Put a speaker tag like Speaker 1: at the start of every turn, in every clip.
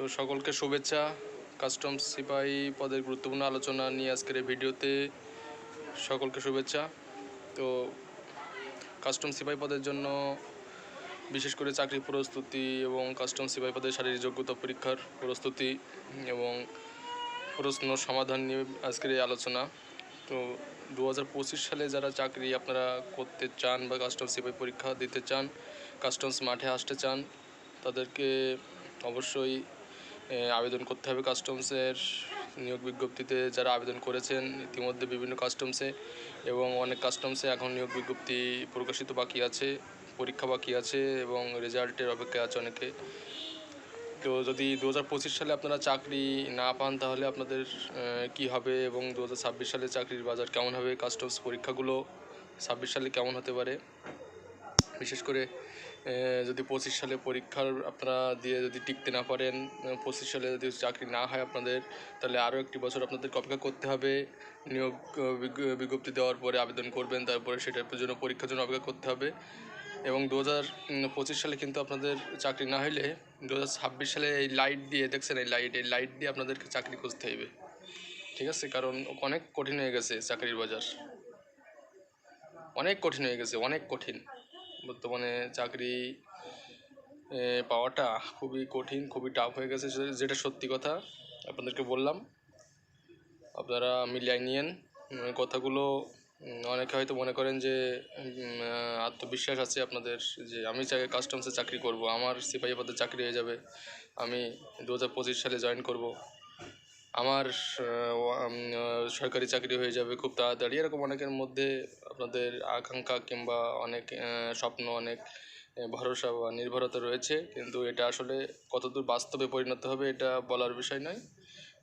Speaker 1: তো সকলকে শুভেচ্ছা। কাস্টমস সিপাহী পদের গুরুত্বপূর্ণ আলোচনা নিয়ে আজকের এই ভিডিওতে সকলকে শুভেচ্ছা। তো কাস্টম সিপাহী পদের জন্য বিশেষ করে চাকরি প্রস্তুতি এবং কাস্টম সিপাহী পদের শারীরিক যোগ্যতা পরীক্ষার প্রস্তুতি এবং প্রশ্ন সমাধান নিয়ে আজকের এই আলোচনা। তো দু হাজার পঁচিশ সালে যারা চাকরি আপনারা করতে চান বা কাস্টমস সিপাহী পরীক্ষা দিতে চান কাস্টমস মাঠে আসতে চান, তাদেরকে অবশ্যই আবেদন করতে হবে কাস্টমসের নিয়োগ বিজ্ঞপ্তিতে। যারা আবেদন করেছেন, ইতিমধ্যে বিভিন্ন কাস্টমসে এবং অনেক কাস্টমসে এখন নিয়োগ বিজ্ঞপ্তি প্রকাশিত বাকি আছে, পরীক্ষা বাকি আছে এবং রেজাল্টের অপেক্ষায় আছে অনেকে। তো যদি দু হাজার পঁচিশ সালে আপনারা চাকরি না পান, তাহলে আপনাদের কি হবে এবং দু হাজার ছাব্বিশ সালে চাকরির বাজার কেমন হবে কাস্টমস পরীক্ষাগুলো ছাব্বিশ সালে কেমন হতে পারে? বিশেষ করে যদি পঁচিশ সালে পরীক্ষার আপনারা দিয়ে যদি টিকতে না পারেন পঁচিশ সালে যদি চাকরি না হয় আপনাদের, তাহলে আরও একটি বছর আপনাদেরকে অপেক্ষা করতে হবে। নিয়োগ বিজ্ঞ- বিজ্ঞপ্তি দেওয়ার পরে আবেদন করবেন, তারপরে সেটার জন্য পরীক্ষার জন্য অপেক্ষা করতে হবে। এবং দু হাজার পঁচিশ সালে কিন্তু আপনাদের চাকরি না হলে দু হাজার ছাব্বিশ সালে এই লাইট দিয়ে, দেখছেন এই লাইট এই লাইট দিয়ে আপনাদেরকে চাকরি খুঁজতে হবে ঠিক আছে? কারণ অনেক কঠিন হয়ে গেছে চাকরির বাজার। অনেক কঠিন হয়ে গেছে, অনেক কঠিন। বর্তমানে চাকরি পাওয়াটা খুবই কঠিন, খুবই টাফ হয়ে গেছে যেটা সত্যি কথা, আপনাদেরকে বললাম। আপনারা মিলিয়ে নিয়েন কথাগুলো অনেকে হয়তো মনে করেন যে আত্মবিশ্বাস আছে আপনাদের, যে আমি চাই কাস্টমসে চাকরি করব, আমার সিপাহী পদে চাকরি হয়ে যাবে, আমি দু হাজার পঁচিশ সালে জয়েন করব। আমার সরকারি চাকরি হয়ে যাবে খুব তাড়াতাড়ি। এরকম অনেকের মধ্যে আপনাদের আকাঙ্ক্ষা কিংবা অনেক স্বপ্ন, অনেক ভরসা বা নির্ভরতা রয়েছে। কিন্তু এটা আসলে কতদূর বাস্তবে পরিণত হবে এটা বলার বিষয় নয়।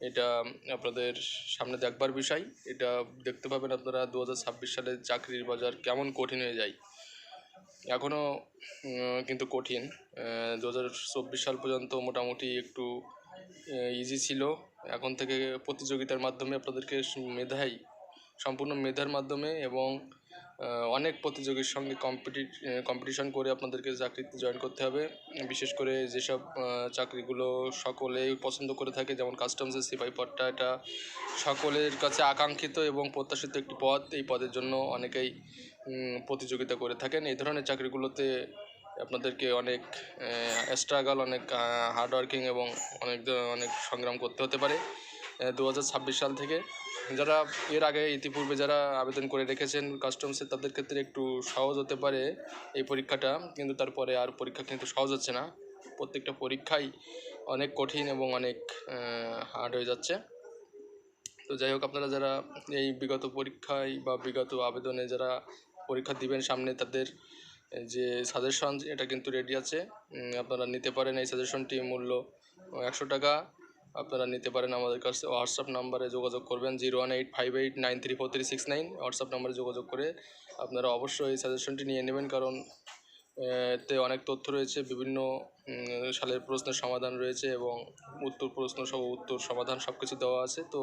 Speaker 1: এটা আপনাদের সামনে দেখবার বিষয়। এটা দেখতে পাবেন আপনারা দু হাজার ছাব্বিশ সালে চাকরির বাজার কেমন কঠিন হয়ে যায়। এখনও কিন্তু কঠিন। দু হাজার চব্বিশ সাল পর্যন্ত মোটামুটি একটু ইজি ছিল। এখন থেকে প্রতিযোগিতার মাধ্যমে আপনাদেরকে মেধাই, সম্পূর্ণ মেধার মাধ্যমে এবং অনেক প্রতিযোগীর সঙ্গে কম্পিটি কম্পিটিশন করে আপনাদেরকে চাকরিতে জয়েন করতে হবে। বিশেষ করে যেসব চাকরিগুলো সকলেই পছন্দ করে থাকে, যেমন কাস্টমসের সিপাহি পদটা, এটা সকলের কাছে আকাঙ্ক্ষিত এবং প্রত্যাশিত একটি পদ। এই পদের জন্য অনেকেই প্রতিযোগিতা করে থাকেন। এই ধরনের চাকরিগুলোতে আপনাদেরকে অনেক স্ট্রাগল অনেক হার্ডওয়ার্কিং এবং অনেক অনেক সংগ্রাম করতে হতে পারে দু হাজার ছাব্বিশ সাল থেকে। যারা এর আগে ইতিপূর্বে যারা আবেদন করে রেখেছেন কাস্টমসে তাদের ক্ষেত্রে একটু সহজ হতে পারে এই পরীক্ষাটা, কিন্তু তারপরে আর পরীক্ষা কিন্তু সহজ হচ্ছে না। প্রত্যেকটা পরীক্ষাই অনেক কঠিন এবং অনেক হার্ড হয়ে যাচ্ছে। তো যাই হোক, আপনারা যারা এই বিগত পরীক্ষায় বা বিগত আবেদনে যারা পরীক্ষা দিবেন সামনে, তাদের যে সাজেশন এটা কিন্তু রেডি আছে। আপনারা নিতে পারেন এই সাজেশনটি মূল্য একশো টাকা। আপনারা নিতে পারেন আমাদের কাছে হোয়াটসঅ্যাপ নাম্বারে যোগাযোগ করবেন zero one eight five eight nine three four three six nine WhatsApp নাম্বারে যোগাযোগ করে আপনারা অবশ্যই এই সাজেশনটি নিয়ে নেবেন কারণ, এতে অনেক তথ্য রয়েছে, বিভিন্ন সালের প্রশ্নের সমাধান রয়েছে এবং উত্তর প্রশ্ন সহ উত্তর সমাধান সব কিছু দেওয়া আছে। তো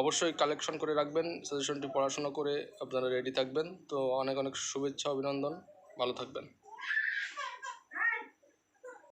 Speaker 1: অবশ্যই কালেকশন করে রাখবেন সাজেশনটি পড়াশোনা করে আপনারা রেডি থাকবেন। তো অনেক অনেক শুভেচ্ছা, অভিনন্দন। ভালো থাকবেন।